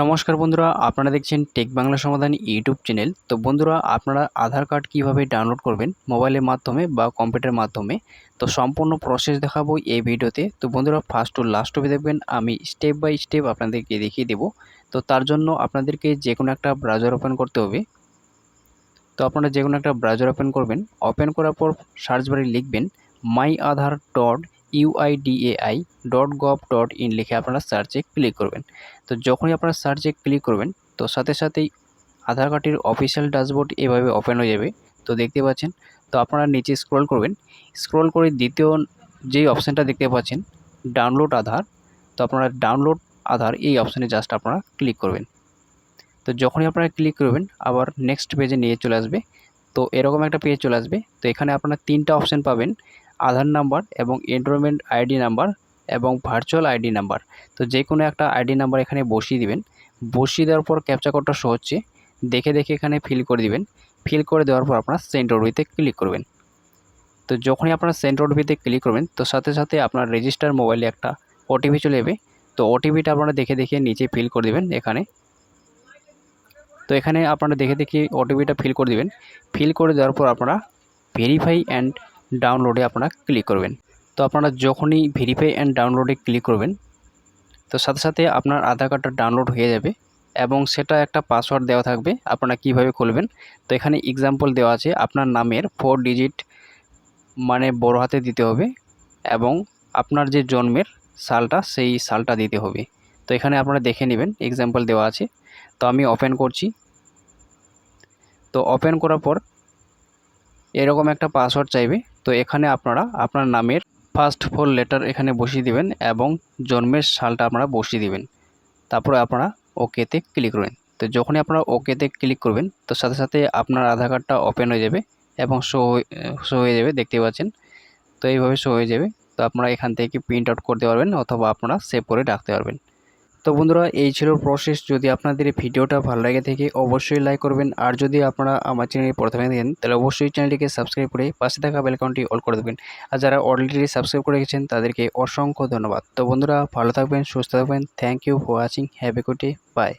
নমস্কার বন্ধুরা, আপনারা দেখছেন টেক বাংলা সমাধান ইউটিউব চ্যানেল। তো বন্ধুরা, আপনারা আধার কার্ড কীভাবে ডাউনলোড করবেন? মোবাইলের মাধ্যমে বা কম্পিউটারের মাধ্যমে? তো সম্পূর্ণ প্রসেস দেখাবো এই ভিডিওতে। তো বন্ধুরা ফার্স্ট টু লাস্ট অবধি দেখবেন, আমি স্টেপ বাই স্টেপ আপনাদেরকে দেখিয়ে দেব। তো তার জন্য আপনাদেরকে যে কোনো একটা ব্রাউজার ওপেন করতে হবে। তো আপনারা যে কোনো একটা ব্রাউজার ওপেন করবেন। ওপেন করার পর সার্চ বারে লিখবেন my Aadhaar dot UIDAI dot gov dot in লিখে আপনারা সার্চে ক্লিক করবেন। তো যখনই আপনারা সার্চে ক্লিক করবেন, তো সাথে সাথেই আধার কার্ডের অফিসিয়াল ড্যাশবোর্ড এভাবে ওপেন হয়ে যাবে। তো দেখতে পাচ্ছেন, তো আপনারা নিচে স্ক্রল করবেন। স্ক্রল করে দ্বিতীয় যেই অপশানটা দেখতে পাচ্ছেন ডাউনলোড আধার, তো আপনারা ডাউনলোড আধার এই অপশানে জাস্ট আপনারা ক্লিক করবেন। তো যখনই আপনারা ক্লিক করবেন, আবার নেক্সট পেজে নিয়ে চলে আসবে। তো এরকম একটা পেজ চলে আসবে। তো এখানে আপনারা তিনটা অপশান পাবেন। আধার নাম্বার এবং এনরোলমেন্ট আইডি নাম্বার এবং ভার্চুয়াল আইডি নাম্বার। তো যে কোনো একটা আইডি নাম্বার এখানে বসিয়ে দিবেন। বসিয়ে দেওয়ার পর ক্যাপচা কোডটা শো হচ্ছে। দেখে দেখে এখানে ফিল করে দিবেন। ফিল করে দেওয়ার পর আপনারা সেন্ড ওটিপিতে ক্লিক করবেন। তো যখনই আপনারা সেন্ড ওটিপিতে ক্লিক করবেন, তো সাথে সাথে আপনার রেজিস্টার মোবাইলে একটা ওটিপি চলে যাবে তো ওটিপিটা আপনারা দেখে দেখে নিচে ফিল করে দেবেন এখানে। তো এখানে আপনারা দেখে দেখে ওটিপিটা ফিল করে দেবেন। ফিল করে দেওয়ার পর আপনারা ভেরিফাই অ্যান্ড ডাউনলোডে আপনারা ক্লিক করবেন। তো আপনারা যখনই ভেরিফাই অ্যান্ড ডাউনলোডে ক্লিক করবেন, তো সাথে সাথে আপনার আধার কার্ডটা ডাউনলোড হয়ে যাবে এবং সেটা একটা পাসওয়ার্ড দেওয়া থাকবে, আপনারা কীভাবে খুলবেন? তো এখানে এক্সাম্পল দেওয়া আছে, আপনার নামের ফোর ডিজিট মানে বড় হাতে দিতে হবে এবং আপনার যে জন্মের সালটা, সেই সালটা দিতে হবে। তো এখানে আপনারা দেখে নেবেন এক্সাম্পল দেওয়া আছে। তো আমি ওপেন করছি। তো ওপেন করার পর এরকম একটা পাসওয়ার্ড চাইবে। তো এখানে আপনারা আপনার নামের ফার্স্ট ফোর লেটার এখানে বসিয়ে দিবেন এবং জন্মের সালটা আপনারা বসিয়ে দিবেন। তারপরে আপনারা ওকেতে ক্লিক করবেন। তো যখনই আপনারা ওকেতে ক্লিক করবেন, তো সাথে সাথে আপনার আধার কার্ডটা ওপেন হয়ে যাবে এবং শো শো হয়ে যাবে, দেখতে পাচ্ছেন? তো এইভাবে শো হয়ে যাবে। তো আপনারা এখান থেকে প্রিন্ট আউট করতে পারবেন অথবা আপনারা সেভ করে রাখতে পারবেন। তো বন্ধুরা, এই ছিল প্রসেস যদি আপনাদের এই ভিডিওটা ভালো লাগে থেকে, অবশ্যই লাইক করবেন। আর যদি আপনারা আমার চ্যানেলে প্রথমে দেন তাহলে অবশ্যই চ্যানেলটিকে সাবস্ক্রাইব করে পাশে থাকা বেলকাউন্টটি অল করে দেবেন। আর যারা অলরেডি সাবস্ক্রাইব করে গেছেন তাদেরকে অসংখ্য ধন্যবাদ। তো বন্ধুরা, ভালো থাকবেন, সুস্থ থাকবেন। Thank you for watching have a good day bye